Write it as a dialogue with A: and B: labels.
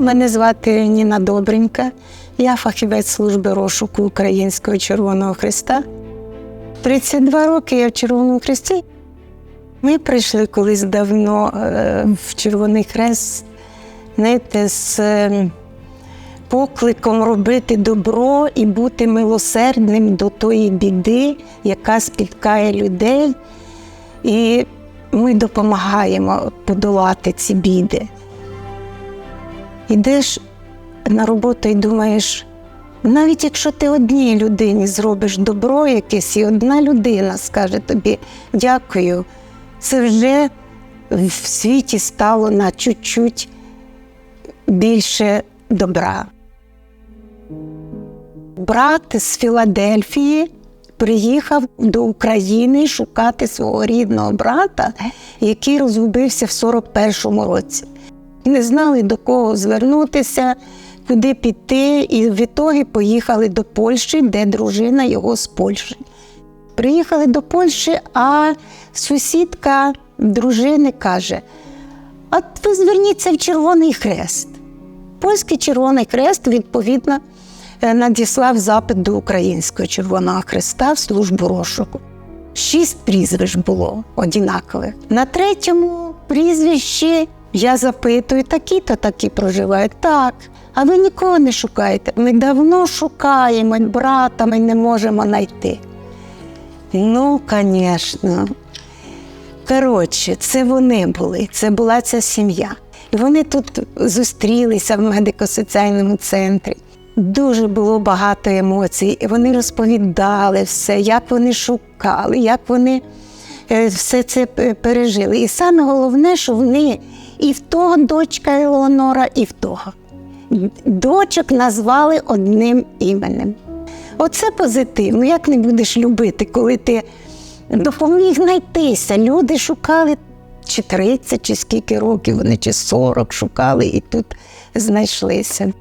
A: Мене звати Ніна Добренька. Я фахівець служби розшуку Українського Червоного Христа. 32 роки я в Червоному Христі. Ми прийшли колись давно е, в Червоний Хрест, знаєте, з е, покликом робити добро і бути милосердним до тої біди, яка спіткає людей. І ми допомагаємо подолати ці біди. Ідеш на роботу і думаєш, навіть якщо ти одній людині зробиш добро якесь, і одна людина скаже тобі дякую, це вже в світі стало на чуть-чуть більше добра. Брат з Філадельфії приїхав до України шукати свого рідного брата, який розгубився в 41-му році. Не знали до кого звернутися, куди піти, і в ітогі поїхали до Польщі, де дружина його з Польщі. Приїхали до Польщі, а сусідка дружини каже: А ви зверніться в Червоний Хрест. Польський Червоний Хрест, відповідно, е, надіслав запит до Українського Червоного Хреста в службу розшуку. Шість прізвищ було однакових. На третьому прізвищі я запитую, такі-то такі проживають. Так. А ви нікого не шукаєте? Ми давно шукаємо брата, ми не можемо знайти. Ну, звісно. Коротше, це вони були, це була ця сім'я. І вони тут зустрілися в медико-соціальному центрі. Дуже було багато емоцій. І вони розповідали все, як вони шукали, як вони е, все це пережили. І саме головне, що вони і в того дочка Елеонора, і в того. Дочок назвали одним іменем. Оце позитивно. Як не будеш любити, коли ти допоміг знайтися. Люди шукали чи 30, чи скільки років вони, чи 40 шукали, і тут знайшлися.